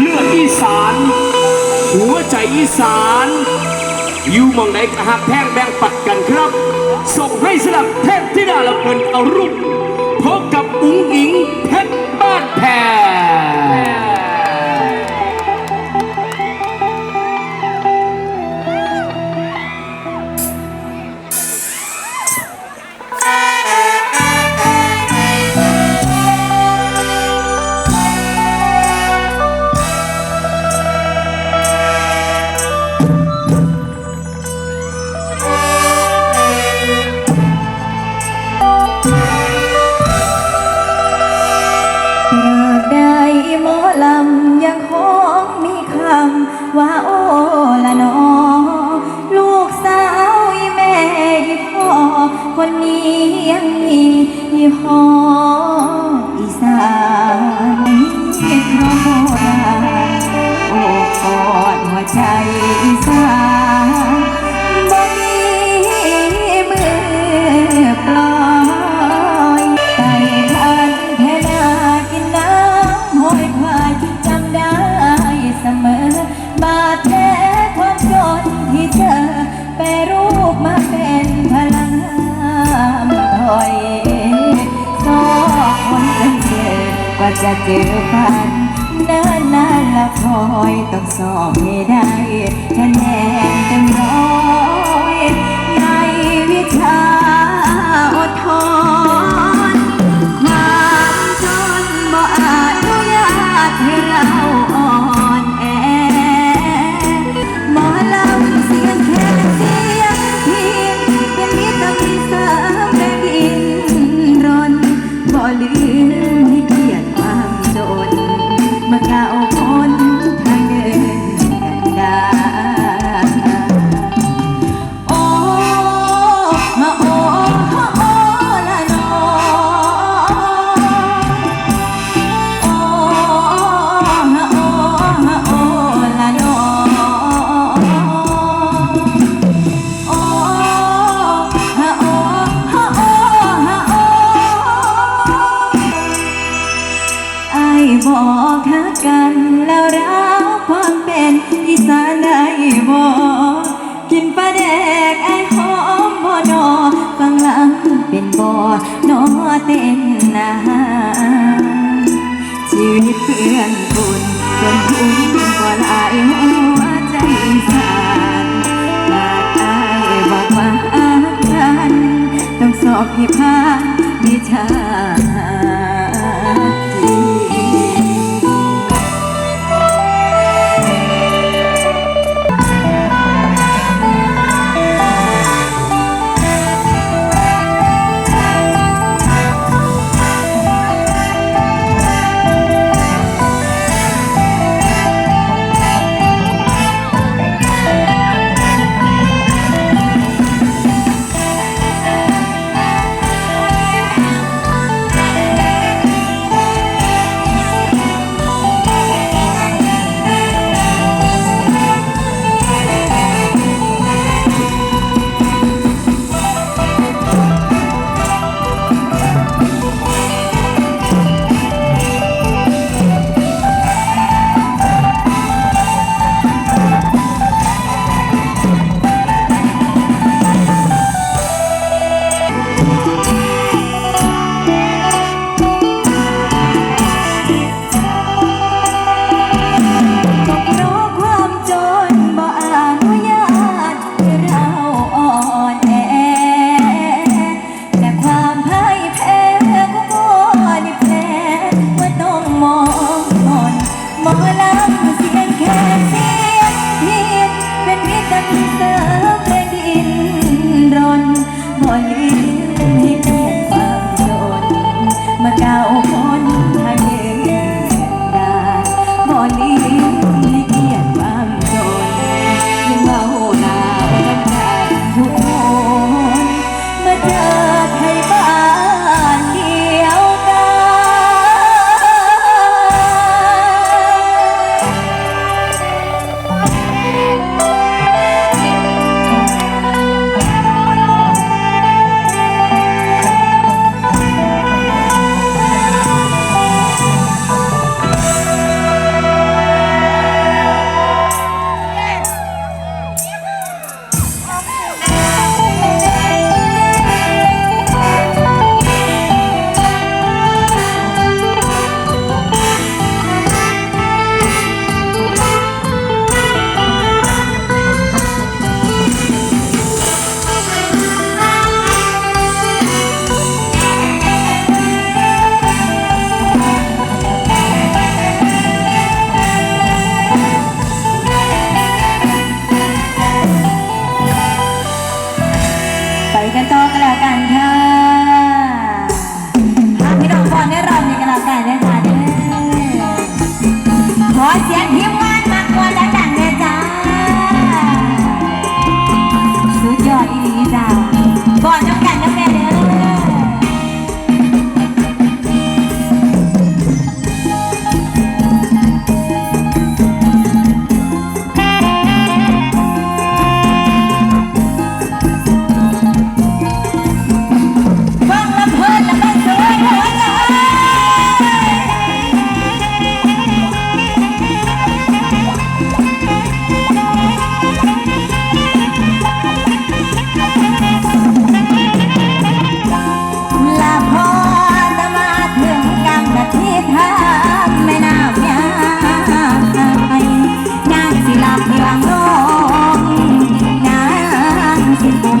เลือดอีสาน หัวใจอีสาน อยู่มองไหนกระหักแท่งแบ่งปัดกันครับ ส่งให้สลับเทพธิดาละเมินเอารุ่งพบกับอุ้งอิงเพชรบ้านแพร 以后。 ว่จะเจอฝันเนิ่นนานละคอยต้องสอบไม่ได้คะแนนเต็มร้อยในวิชาอดทน อบให้พา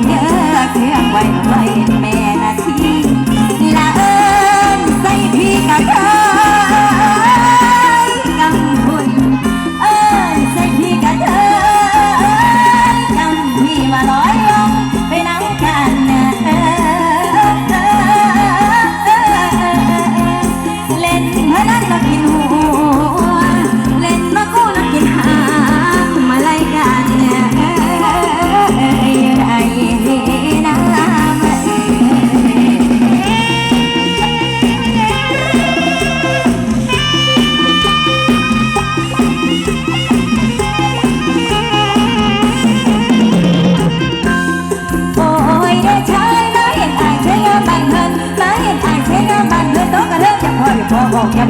Yeah.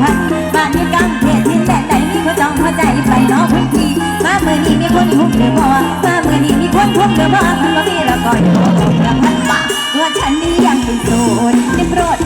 หันมาในกลางเขตดินแต่ใจมีคนจองหัวใจไปน้องพื้นที่มาเมื่อนี้มีคนหุกข์เดือดร้อมาเมื่อนี้มีคนทุกข์เดือดร้อมันก็มีละก่อยโอ้ยรางวัลปากว่าฉันนี้ยังเป็นโสดได้โปรด